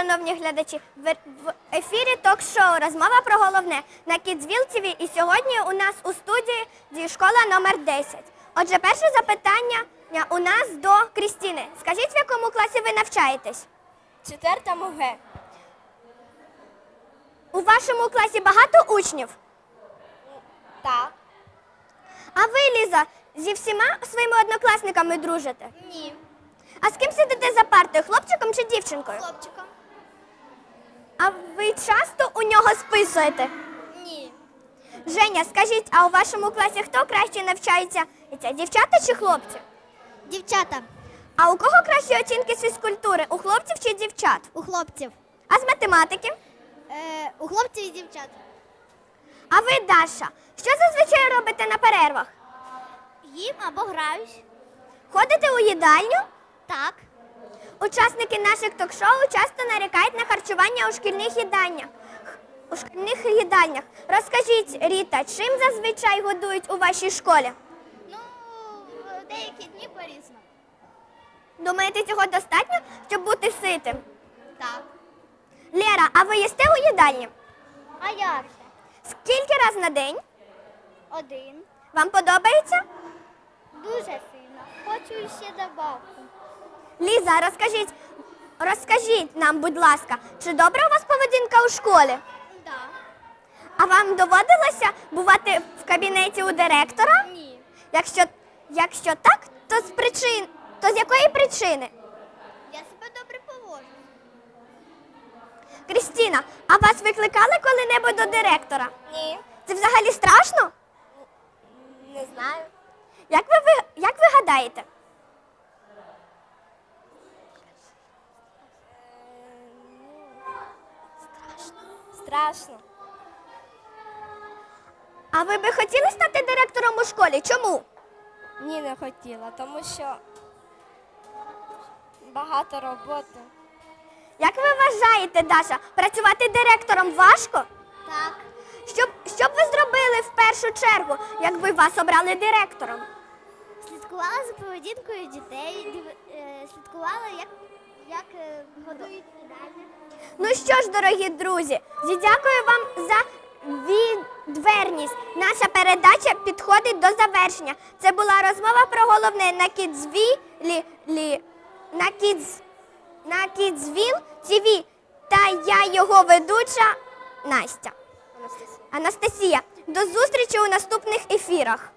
шановні глядачі. В ефірі ток-шоу Розмова про головне на Кідзвіл ТВ. І сьогодні у нас у студії школа номер 10. Отже, перше запитання у нас до Крістіни. Скажіть, в якому класі ви навчаєтесь? Четвертому Г. У вашому класі багато учнів? Так. А ви, Ліза, зі всіма своїми однокласниками дружите? Ні. А з ким сидите за партою, хлопчиком чи дівчинкою? Хлопчиком. А ви часто у нього списуєте? Ні. Женя, скажіть, а у вашому класі хто краще навчається? Це дівчата чи хлопці? Дівчата. А у кого кращі оцінки з фізкультури? У хлопців чи дівчат? У хлопців. А з математики? Е, у хлопців і дівчат. А ви, Даша, що зазвичай робите на перервах? Їм або граюсь. Ходите у їдальню? Так. Учасники наших ток-шоу часто нарікають на харчування у шкільних їдальнях. У шкільних їдальнях. Розкажіть, Ріта, чим зазвичай годують у вашій школі? Ну, в деякі дні по-різному. Думаєте, цього достатньо, щоб бути ситим? Так. Лера, а ви їсте у їдальні? А як же? Скільки раз на день? Один. Вам подобається? Дуже сильно. Хочу ще добавку. Ліза, розкажіть, розкажіть нам, будь ласка, чи добра у вас поведінка у школі? Так. А вам доводилося бувати в кабінеті у директора? Ні. Якщо, якщо так, то з причин, то з якої причини? Я себе добре поводжу. Крістіна, а вас викликали коли-небудь до директора? Ні. Це взагалі страшно? Не знаю. Як ви, як ви гадаєте? Страшно. А ви би хотіли стати директором у школі? Чому? Ні, не хотіла, тому що багато роботи. Як ви вважаєте, Даша, працювати директором важко? Так. Що, б- що б ви зробили в першу чергу, якби вас обрали директором? Слідкувала за поведінкою дітей, див- е, слідкувала, як, як е, годують їдальня. Ну що ж, дорогі друзі, дякую вам за відверність. Наша передача підходить до завершення. Це була розмова про головне на Кідзвілі, лі, на Кідз, на Кідзвіл ТВ. Та я його ведуча Настя. Анастасія. До зустрічі у наступних ефірах.